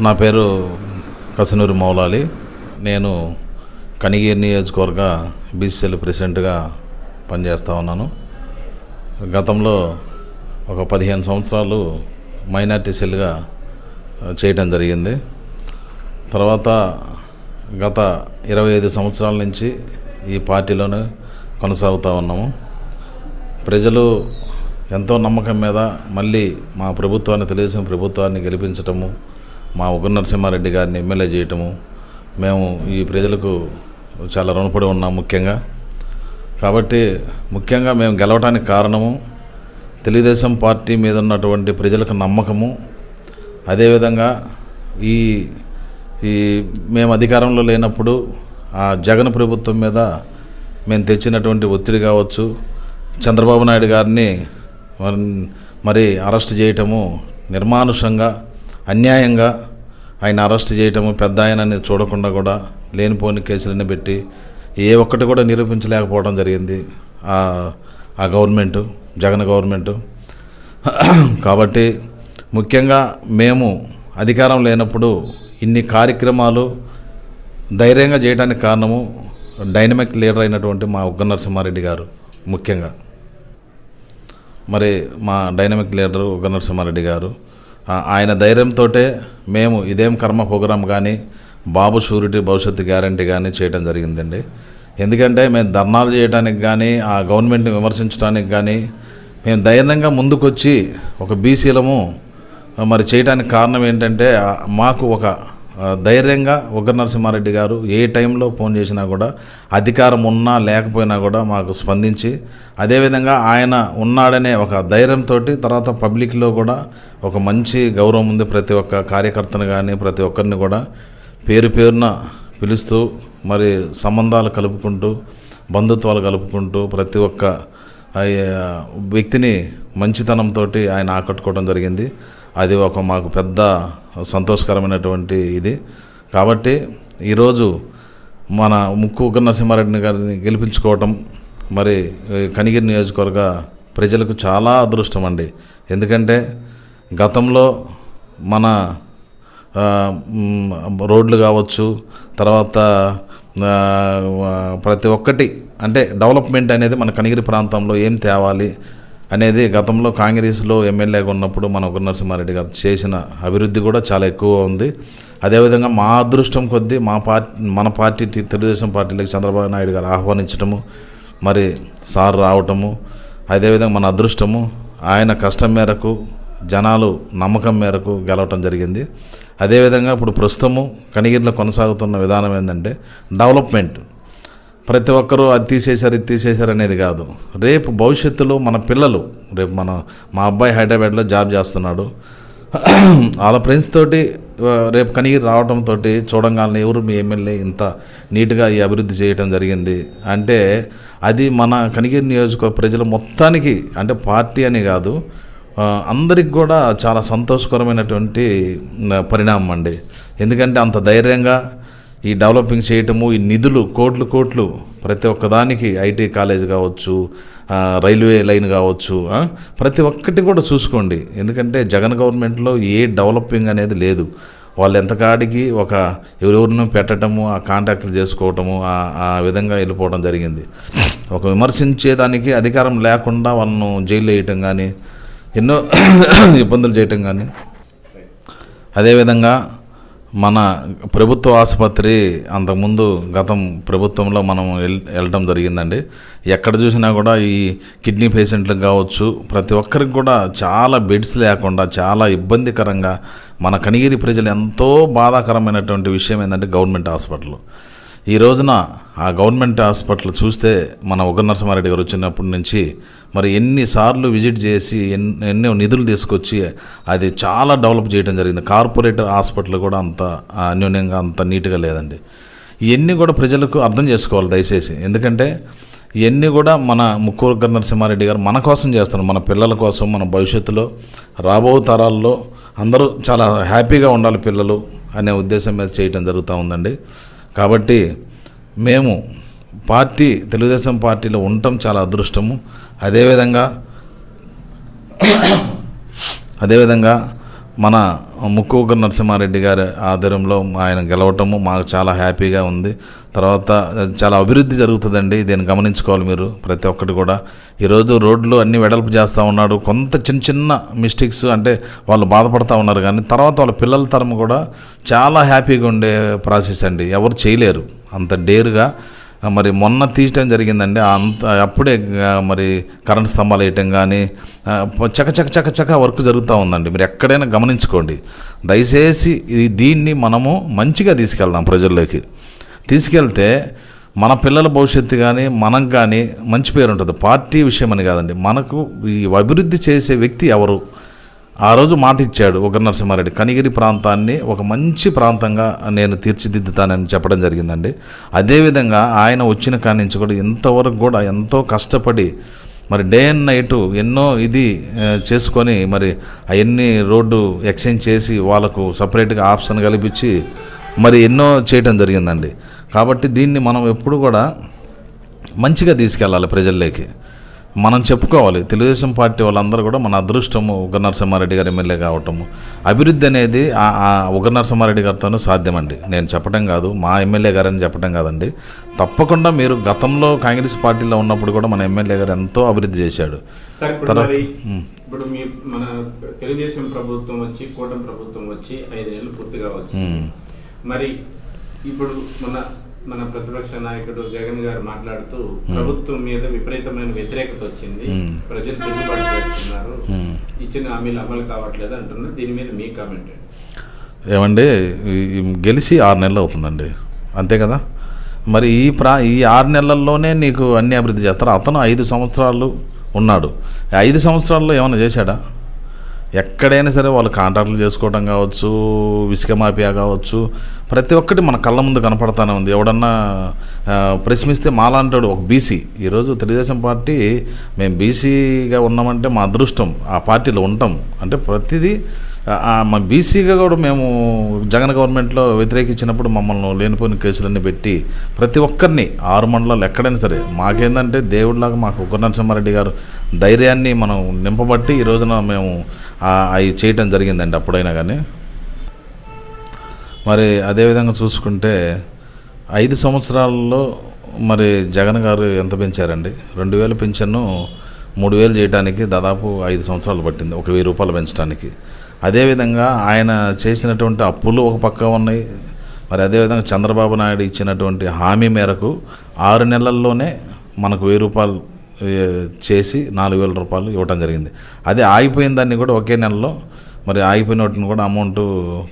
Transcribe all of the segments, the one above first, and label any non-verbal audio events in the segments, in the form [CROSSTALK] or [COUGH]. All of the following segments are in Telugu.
నా పేరు కసనూరి మౌలాలి. నేను కనిగిరి నియోజకవర్గ బీసీసీఎల్ ప్రెసిడెంట్గా పనిచేస్తూ ఉన్నాను. గతంలో ఒక పదిహేను సంవత్సరాలు మైనార్టీ సెల్గా చేయటం జరిగింది. తర్వాత గత ఇరవై ఐదు సంవత్సరాల నుంచి ఈ పార్టీలోనే కొనసాగుతూ ఉన్నాము. ప్రజలు ఎంతో నమ్మకం మీద మళ్ళీ మా ప్రభుత్వాన్ని తెలుగుదేశం ప్రభుత్వాన్ని గెలిపించటము మా ఉగ్ర నరసింహారెడ్డి గారిని ఎమ్మెల్యే చేయటము. మేము ఈ ప్రజలకు చాలా రుణపడి ఉన్నాం ముఖ్యంగా. కాబట్టి ముఖ్యంగా మేము గెలవడానికి కారణము తెలుగుదేశం పార్టీ మీద ఉన్నటువంటి ప్రజలకు నమ్మకము. అదేవిధంగా ఈ ఈ మేము అధికారంలో లేనప్పుడు ఆ జగన్ ప్రభుత్వం మీద మేము తెచ్చినటువంటి ఒత్తిడి కావచ్చు చంద్రబాబు నాయుడు గారిని మరి- మరి అరెస్ట్ చేయటము నిర్మానుషంగా అన్యాయంగా ఆయన అరెస్ట్ చేయటము పెద్ద ఆయనని చూడకుండా కూడా లేనిపోని కేసులన్నీ పెట్టి ఏ ఒక్కటి కూడా నిరూపించలేకపోవడం జరిగింది ఆ గవర్నమెంటు జగన్ గవర్నమెంటు. కాబట్టి ముఖ్యంగా మేము అధికారం లేనప్పుడు ఇన్ని కార్యక్రమాలు ధైర్యంగా చేయడానికి కారణము డైనమిక్ లీడర్ అయినటువంటి మా ఉగ్గ నరసింహారెడ్డి గారు ముఖ్యంగా. మరి మా డైనమిక్ లీడరు ఉగ్గ నరసింహారెడ్డి గారు. ఆయన ధైర్యంతో మేము ఇదేం కర్మ ప్రోగ్రాం కానీ బాబు షూరిటీ భవిష్యత్తు గ్యారంటీ కానీ చేయడం జరిగిందండి. ఎందుకంటే మేము ధర్నాలు చేయడానికి కానీ ఆ గవర్నమెంట్ని విమర్శించడానికి కానీ మేము ధైర్యంగా ముందుకొచ్చి ఒక బీసీలము మరి చేయడానికి కారణం ఏంటంటే మాకు ఒక ధైర్యంగా ఉగ్ర నరసింహారెడ్డి గారు ఏ టైంలో ఫోన్ చేసినా కూడా అధికారం ఉన్నా లేకపోయినా కూడా మాకు స్పందించి అదేవిధంగా ఆయన ఉన్నాడనే ఒక ధైర్యంతో తర్వాత పబ్లిక్లో కూడా ఒక మంచి గౌరవం ఉంది ప్రతి ఒక్క కార్యకర్తను కానీ ప్రతి ఒక్కరిని కూడా పేరు పేరున పిలుస్తూ మరి సంబంధాలు కలుపుకుంటూ బంధుత్వాలు కలుపుకుంటూ ప్రతి ఒక్క వ్యక్తిని మంచితనంతో ఆయన ఆకట్టుకోవడం జరిగింది. అది ఒక మాకు పెద్ద సంతోషకరమైనటువంటి ఇది. కాబట్టి ఈరోజు మన ముక్కు ఉగ్ర నరసింహారెడ్డి గారిని గెలిపించుకోవటం మరి కనిగిరి నియోజకవర్గ ప్రజలకు చాలా అదృష్టం అండి ఎందుకంటే గతంలో మన రోడ్లు కావచ్చు తర్వాత ప్రతి ఒక్కటి అంటే డెవలప్మెంట్ అనేది మన కనిగిరి ప్రాంతంలో ఏం తేవాలి అనేది గతంలో కాంగ్రెస్లో ఎమ్మెల్యేగా ఉన్నప్పుడు మన ఒక నరసింహారెడ్డి గారు చేసిన అభివృద్ధి కూడా చాలా ఎక్కువ ఉంది. అదేవిధంగా మా అదృష్టం కొద్దీ మా పార్టీ మన పార్టీ తెలుగుదేశం పార్టీలకు చంద్రబాబు నాయుడు గారు ఆహ్వానించటము మరి సార్ రావటము అదేవిధంగా మన అదృష్టము ఆయన కష్టం మేరకు జనాలు నమ్మకం మేరకు గెలవటం జరిగింది. అదేవిధంగా ఇప్పుడు ప్రస్తుతము కనిగిరిలో కొనసాగుతున్న విధానం ఏంటంటే డెవలప్మెంట్. ప్రతి ఒక్కరూ అది తీసేశారు ఇది తీసేశారు అనేది కాదు. రేపు భవిష్యత్తులో మన పిల్లలు రేపు మన మా అబ్బాయి హైదరాబాద్లో జాబ్ చేస్తున్నాడు. వాళ్ళ ఫ్రెండ్స్ తోటి రేపు కనిగిరి రావడంతో చూడంగానే ఎవరు మీ ఎమ్మెల్యే ఇంత నీట్గా ఈ అభివృద్ధి చేయడం జరిగింది అంటే అది మన కనిగిరి నియోజక ప్రజలు మొత్తానికి అంటే పార్టీ అని కాదు అందరికి కూడా చాలా సంతోషకరమైనటువంటి పరిణామం అండి. ఎందుకంటే అంత ధైర్యంగా ఈ డెవలపింగ్ చేయటము ఈ నిధులు కోట్లు కోట్లు ప్రతి ఒక్కదానికి ఐటీ కాలేజ్ కావచ్చు రైల్వే లైన్ కావచ్చు ప్రతి ఒక్కటి కూడా చూసుకోండి. ఎందుకంటే జగన్ గవర్నమెంట్లో ఏ డెవలపింగ్ అనేది లేదు. వాళ్ళు ఎంతకాడికి ఒక ఎవరెవరినో పెట్టడము ఆ కాంటాక్ట్లు చేసుకోవటము ఆ- ఆ విధంగా వెళ్ళిపోవడం జరిగింది. ఒక విమర్శించేదానికి అధికారం లేకుండా వాళ్ళను జైలు వేయటం కానీ ఎన్నో [COUGHS] ఇబ్బందులు చేయటం కానీ అదేవిధంగా మన ప్రభుత్వ ఆసుపత్రి అంతకుముందు గతం ప్రభుత్వంలో మనం వెళ్ళడం జరిగిందండి. ఎక్కడ చూసినా కూడా ఈ కిడ్నీ పేషెంట్లకు కావచ్చు ప్రతి ఒక్కరికి కూడా చాలా బెడ్స్ లేకుండా చాలా ఇబ్బందికరంగా మన కనిగిరి ప్రజలు ఎంతో బాధాకరమైనటువంటి విషయం ఏంటంటే గవర్నమెంట్ హాస్పిటల్. ఈ రోజున ఆ గవర్నమెంట్ హాస్పిటల్ చూస్తే మన ఉగ్ర నరసింహారెడ్డి గారు వచ్చినప్పటి నుంచి మరి ఎన్నిసార్లు విజిట్ చేసి ఎన్ని ఎన్నో నిధులు తీసుకొచ్చి అది చాలా డెవలప్ చేయడం జరిగింది. కార్పొరేట్ హాస్పిటల్ కూడా అంత అన్యోన్యంగా అంత నీట్గా లేదండి. ఇవన్నీ కూడా ప్రజలకు అర్థం చేసుకోవాలి దయచేసి. ఎందుకంటే ఇవన్నీ కూడా మన ముక్కూరు ఉగ్ర నరసింహారెడ్డి గారు మన కోసం చేస్తున్నారు. మన పిల్లల కోసం మన భవిష్యత్తులో రాబో తరాల్లో అందరూ చాలా హ్యాపీగా ఉండాలి పిల్లలు అనే ఉద్దేశం మీద చేయటం జరుగుతూ ఉందండి. కాబట్టి మేము పార్టీ తెలుగుదేశం పార్టీలో ఉండటం చాలా అదృష్టము. అదేవిధంగా అదేవిధంగా మన ముక్కు నరసింహారెడ్డి గారి ఆధ్వర్యంలో ఆయన గెలవటము మాకు చాలా హ్యాపీగా ఉంది. తర్వాత చాలా అభివృద్ధి జరుగుతుందండి. దీన్ని గమనించుకోవాలి మీరు ప్రతి ఒక్కటి కూడా. ఈరోజు రోడ్లు అన్నీ వెడల్పు చేస్తూ ఉన్నాడు కొంత చిన్న చిన్న మిస్టేక్స్ అంటే వాళ్ళు బాధపడుతూ ఉన్నారు కానీ తర్వాత వాళ్ళ పిల్లల తరం కూడా చాలా హ్యాపీగా ఉండే ప్రాసెస్ అండి. ఎవరు చేయలేరు. అంత డేరుగా మరి మొన్న తీయటం జరిగిందండి. అంత అప్పుడే మరి కరెంట్ స్తంభాలు వేయటం కానీ చక చక చక చక వర్క్ జరుగుతూ ఉందండి. మీరు ఎక్కడైనా గమనించుకోండి. దయచేసి ఇది దీన్ని మనము మంచిగా తీసుకెళ్దాం ప్రజల్లోకి. తీసుకెళ్తే మన పిల్లల భవిష్యత్తు కానీ మనకు కానీ మంచి పేరు ఉంటుంది. పార్టీ విషయం అని కాదండి. మనకు ఈ అభివృద్ధి చేసే వ్యక్తి ఎవరు? ఆ రోజు మాట ఇచ్చాడు ఒక నరసింహారెడ్డి. కనిగిరి ప్రాంతాన్ని ఒక మంచి ప్రాంతంగా నేను తీర్చిదిద్దుతానని చెప్పడం జరిగిందండి. అదేవిధంగా ఆయన వచ్చిన కాడి నుంచి కూడా ఇంతవరకు కూడా ఎంతో కష్టపడి మరి డే అండ్ నైట్ ఎన్నో ఇది చేసుకొని మరి అవన్నీ రోడ్డు ఎక్స్చేంజ్ చేసి వాళ్ళకు సపరేట్గా ఆప్షన్ కల్పించి మరి ఎన్నో చేయటం జరిగిందండి. కాబట్టి దీన్ని మనం ఎప్పుడు కూడా మంచిగా తీసుకెళ్ళాలి ప్రజల్లోకి. మనం చెప్పుకోవాలి. తెలుగుదేశం పార్టీ వాళ్ళందరూ కూడా మన అదృష్టము ఉగ్ర నరసింహారెడ్డి గారు ఎమ్మెల్యే కావటము. అభివృద్ధి అనేది ఉగ్ర నరసింహారెడ్డి గారితోనే సాధ్యమండి. నేను చెప్పడం కాదు. మా ఎమ్మెల్యే గారని చెప్పడం కాదండి. తప్పకుండా మీరు గతంలో కాంగ్రెస్ పార్టీలో ఉన్నప్పుడు కూడా మన ఎమ్మెల్యే గారు ఎంతో అభివృద్ధి చేశాడు. తర్వాత-. ఇప్పుడు మీ మన తెలుగుదేశం ప్రభుత్వం వచ్చి కూటమి ప్రభుత్వం వచ్చి ఐదు నెలలు పూర్తిగా వచ్చి. మరి ఇప్పుడు మన మన ప్రతిపక్ష నాయకుడు జగన్ గారు మాట్లాడుతూ ప్రభుత్వం మీద విపరీతమైన వ్యతిరేకత వచ్చింది. ప్రజలు తిరుగుబాటు చేస్తున్నారు. ఇచ్చిన హామీలు అమలు కావట్లేదు అంటున్నారు దీని మీద మీ కామెంట్? ఏమండి గెలిచి ఆరు నెలలు అవుతుందండి. అంతే కదా? మరి ఈ ప్రా ఈ ఆరు నెలల్లోనే నీకు అన్ని అభివృద్ధి చేస్తారు. అతను ఐదు సంవత్సరాలు ఉన్నాడు. ఐదు సంవత్సరాల్లో ఏమైనా చేశాడా? ఎక్కడైనా సరే వాళ్ళు కాంట్రాక్టులు చేసుకోవడం కావచ్చు ఇసుక మాఫియా కావచ్చు ప్రతి ఒక్కటి మన కళ్ళ ముందు కనపడతానే ఉంది. ఎవడన్నా ప్రశ్నిస్తే మాలాంటాడు ఒక బీసీ. ఈరోజు తెలుగుదేశం పార్టీ మేము బీసీగా ఉన్నామంటే మా అదృష్టం ఆ పార్టీలో ఉంటాం. అంటే ప్రతిదీ మా బీసీగా కూడా మేము జగన్ గవర్నమెంట్లో వ్యతిరేకించినప్పుడు మమ్మల్ని లేనిపోయిన కేసులన్నీ పెట్టి ప్రతి ఒక్కరిని ఆరు మండలాలు ఎక్కడైనా సరే మాకేందంటే దేవుడిలాగా మాకు ఉగ్ర నరసింహారెడ్డి గారు ధైర్యాన్ని మనం నింపబట్టి ఈ రోజున మేము అవి చేయటం జరిగిందండి అప్పుడైనా కానీ. మరి అదేవిధంగా చూసుకుంటే ఐదు సంవత్సరాల్లో మరి జగన్ గారు ఎంత పెంచారండి? రెండు వేలు పెన్షన్ను మూడు వేలు చేయడానికి దాదాపు ఐదు సంవత్సరాలు పట్టింది ఒక వెయ్యి రూపాయలు పెంచడానికి అదేవిధంగా ఆయన చేసినటువంటి అప్పులు ఒక పక్క ఉన్నాయి. మరి అదేవిధంగా చంద్రబాబు నాయుడు ఇచ్చినటువంటి హామీ మేరకు ఆరు నెలల్లోనే మనకు వెయ్యి రూపాయలు చేసి నాలుగు వేల రూపాయలు ఇవ్వడం జరిగింది. అదే ఆగిపోయిన దాన్ని కూడా ఒకే నెలలో మరి ఆగిపోయిన వాటిని కూడా అమౌంట్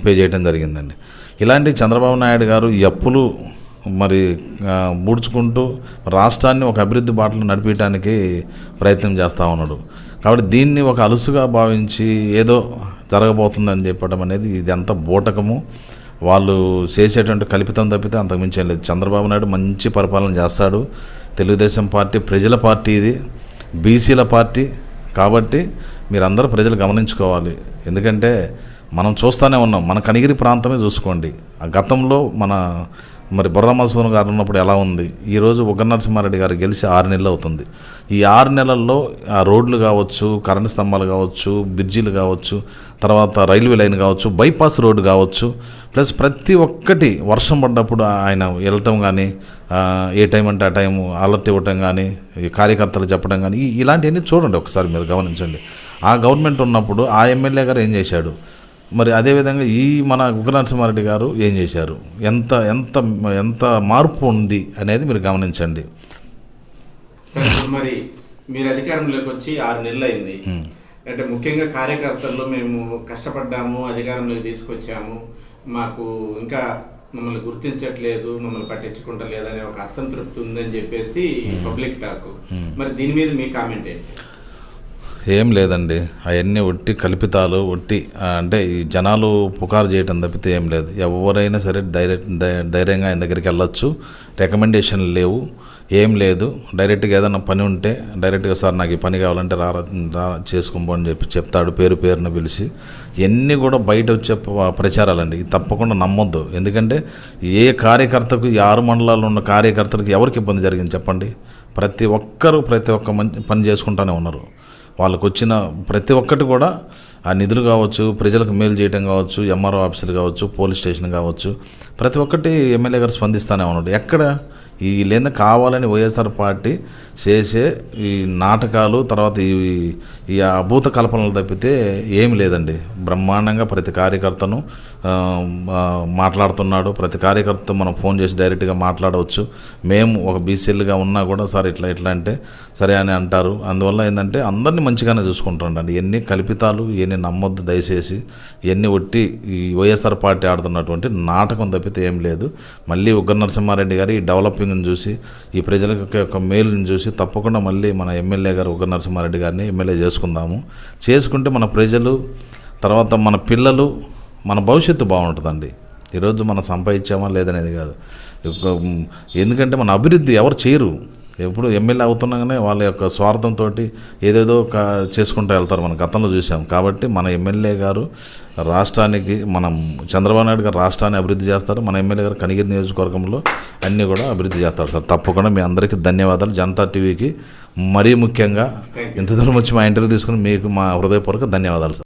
పే చేయడం జరిగిందండి. ఇలాంటి చంద్రబాబు నాయుడు గారు ఈ అప్పులు మరి ముడుచుకుంటూ రాష్ట్రాన్ని ఒక అభివృద్ధి బాటలు నడిపించడానికి ప్రయత్నం చేస్తూ ఉన్నాడు. కాబట్టి దీన్ని ఒక అలుసుగా భావించి ఏదో జరగబోతుందని చెప్పడం అనేది ఇది అంత బూటకము. వాళ్ళు చేసేటువంటి కల్పితం తప్పితే అంతకుమించలేదు లేదు. చంద్రబాబు నాయుడు మంచి పరిపాలన చేస్తాడు. తెలుగుదేశం పార్టీ ప్రజల పార్టీ ఇది బీసీల పార్టీ. కాబట్టి మీరందరూ ప్రజలు గమనించుకోవాలి. ఎందుకంటే మనం చూస్తూనే ఉన్నాం మన కనిగిరి ప్రాంతమే చూసుకోండి. ఆ గతంలో మన మరి బుర్రమసూన్ గారు ఉన్నప్పుడు ఎలా ఉంది? ఈరోజు ఉగ్ర నరసింహారెడ్డి గారు గెలిచి ఆరు నెలలు అవుతుంది. ఈ ఆరు నెలల్లో ఆ రోడ్లు కావచ్చు కరెంటు స్తంభాలు కావచ్చు బ్రిడ్జీలు కావచ్చు తర్వాత రైల్వే లైన్ కావచ్చు బైపాస్ రోడ్డు కావచ్చు ప్లస్ ప్రతి ఒక్కటి వర్షం పడ్డప్పుడు ఆయన వెళ్ళటం కానీ ఏ టైం అంటే ఆ టైం అలర్ట్ ఇవ్వటం కానీ కార్యకర్తలు చెప్పడం కానీ ఇలాంటివన్నీ చూడండి ఒకసారి మీరు గమనించండి. ఆ గవర్నమెంట్ ఉన్నప్పుడు ఆ ఎమ్మెల్యే గారు ఏం చేశాడు? మరి అదేవిధంగా ఈ మన ఉగ్ర నరసింహారెడ్డి గారు ఏం చేశారు? ఎంత ఎంత ఎంత మార్పు ఉంది అనేది మీరు గమనించండి. మరి మీరు అధికారంలోకి వచ్చి ఆరు నెలలు అయింది. అంటే ముఖ్యంగా కార్యకర్తల్లో మేము కష్టపడ్డాము అధికారంలోకి తీసుకొచ్చాము. మాకు ఇంకా మమ్మల్ని గుర్తించట్లేదు మమ్మల్ని పట్టించుకుంటలేదు అనే ఒక అసంతృప్తి ఉందని చెప్పేసి పబ్లిక్ టాక్. మరి దీని మీద మీ కామెంట్ ఏంటి? ఏం లేదండి. అవన్నీ ఒట్టి కల్పితాలు ఒట్టి అంటే ఈ జనాలు పుకారు చేయటం తప్పితే ఏం లేదు. ఎవరైనా సరే డైరెక్ట్ ధైర్యంగా ఆయన దగ్గరికి వెళ్ళొచ్చు. రికమెండేషన్లు లేవు. ఏం లేదు. డైరెక్ట్గా ఏదైనా పని ఉంటే డైరెక్ట్గా సార్ నాకు ఈ పని కావాలంటే రా రా చేసుకోబో అని చెప్పి చెప్తాడు పేరు పేరున పిలిచి. ఇవన్నీ కూడా బయట వచ్చే ప్రచారాలండి. ఇది తప్పకుండా నమ్మొద్దు. ఎందుకంటే ఏ కార్యకర్తకు ఈ ఆరు మండలాల్లో ఉన్న కార్యకర్తలకు ఎవరికి ఇబ్బంది జరిగింది చెప్పండి? ప్రతి ఒక్కరు ప్రతి ఒక్క మంచి పని చేసుకుంటానే ఉన్నారు. వాళ్ళకు వచ్చిన ప్రతి ఒక్కటి కూడా ఆ నిధులు కావచ్చు ప్రజలకు మేలు చేయడం కావచ్చు ఎంఆర్ఓ ఆఫీసులు కావచ్చు పోలీస్ స్టేషన్ కావచ్చు ప్రతి ఒక్కటి ఎమ్మెల్యే గారు స్పందిస్తానే ఉన్నాడు. ఎక్కడ? ఈ లేదా కావాలని వైఎస్ఆర్ పార్టీ చేసే ఈ నాటకాలు తర్వాత ఈ ఈ అభూత కల్పనలు తప్పితే ఏమి లేదండి. బ్రహ్మాండంగా ప్రతి కార్యకర్తను మాట్లాడుతున్నాడు. ప్రతి కార్యకర్త మనం ఫోన్ చేసి డైరెక్ట్గా మాట్లాడవచ్చు. మేము ఒక బీసీఎల్గా ఉన్నా కూడా సార్ ఇట్లా ఇట్లా అంటే సరే అని అంటారు. అందువల్ల ఏంటంటే అందరినీ మంచిగానే చూసుకుంటారండి. ఎన్ని కల్పితాలు ఎన్ని నమ్మొద్దు దయచేసి ఎన్ని ఒట్టి ఈ వైఎస్ఆర్ పార్టీ ఆడుతున్నటువంటి నాటకం తప్పితే ఏం లేదు. మళ్ళీ ఉగ్ర నరసింహారెడ్డి గారి ఈ డెవలపింగ్ని చూసి ఈ ప్రజలకు యొక్క మేలుని చూసి తప్పకుండా మళ్ళీ మన ఎమ్మెల్యే గారు ఉగ్ర నరసింహారెడ్డి గారిని ఎమ్మెల్యే చేసుకుందాము. చేసుకుంటే మన ప్రజలు తర్వాత మన పిల్లలు మన భవిష్యత్తు బాగుంటుందండి. ఈరోజు మనం సంపాదించామా లేదనేది కాదు. ఎందుకంటే మన అభివృద్ధి ఎవరు చేయరు. ఎప్పుడు ఎమ్మెల్యే అవుతున్నాగానే వాళ్ళ యొక్క స్వార్థంతో ఏదేదో చేసుకుంటూ వెళ్తారు. మనం గతంలో చూసాం కాబట్టి మన ఎమ్మెల్యే గారు రాష్ట్రానికి మనం చంద్రబాబు నాయుడు గారు రాష్ట్రాన్ని అభివృద్ధి చేస్తారు. మన ఎమ్మెల్యే గారు కనిగిరి నియోజకవర్గంలో అన్నీ కూడా అభివృద్ధి చేస్తారు సార్. తప్పకుండా మీ అందరికీ ధన్యవాదాలు. జనతా టీవీకి మరీ ముఖ్యంగా ఇంత దూరం వచ్చి మా ఇంటర్వ్యూ తీసుకుని మీకు మా హృదయపూర్వక ధన్యవాదాలు సార్.